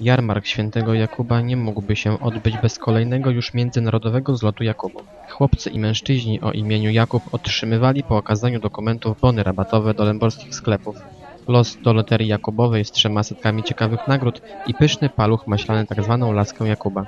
Jarmark Świętego Jakuba nie mógłby się odbyć bez kolejnego już międzynarodowego zlotu Jakubów. Chłopcy i mężczyźni o imieniu Jakub otrzymywali po okazaniu dokumentów bony rabatowe do lęborskich sklepów. Los do loterii Jakubowej z trzema setkami ciekawych nagród i pyszny paluch maślany tzw. laskę Jakuba.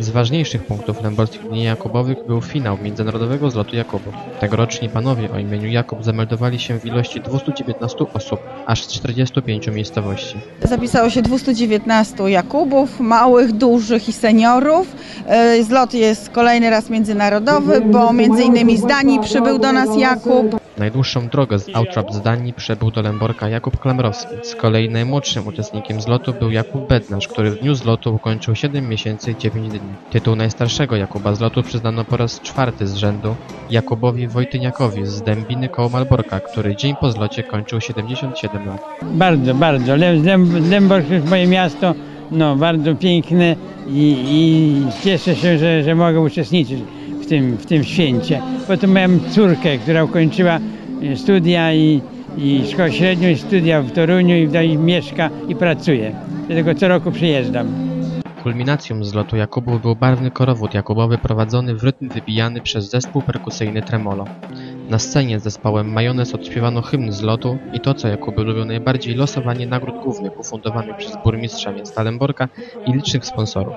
Z ważniejszych punktów lęborskich dni Jakubowych był finał międzynarodowego zlotu Jakubów. Tegoroczni panowie o imieniu Jakub zameldowali się w ilości 219 osób, aż z 45 miejscowości. Zapisało się 219 Jakubów, małych, dużych i seniorów. E, Zlot jest kolejny raz międzynarodowy, bo między innymi z Danii przybył do nas Jakub. Najdłuższą drogę z Autrap z Danii przebył do Lęborka Jakub Klamrowski. Z kolei najmłodszym uczestnikiem zlotu był Jakub Bednarz, który w dniu zlotu ukończył 7 miesięcy i 9 dni. Tytuł najstarszego Jakuba z lotu przyznano po raz czwarty z rzędu Jakubowi Wojtyniakowi z Dębiny koło Malborka, który dzień po zlocie kończył 77 lat. Bardzo, bardzo. Lęborg jest moje miasto, no bardzo piękne i, i cieszę się, że, że mogę uczestniczyć w tym, w tym święcie. Potem miałem córkę, która ukończyła e, studia i, i szkołę średnią i studia w Toruniu i tutaj mieszka i pracuje. Dlatego co roku przyjeżdżam. Kulminacją zlotu Jakubów był barwny korowód Jakubowy prowadzony w rytm wybijany przez zespół perkusyjny Tremolo. Na scenie z zespołem Majonez odśpiewano hymn zlotu i to, co Jakuby lubią najbardziej, losowanie nagród głównych ufundowanych przez burmistrza miasta Lęborka i licznych sponsorów.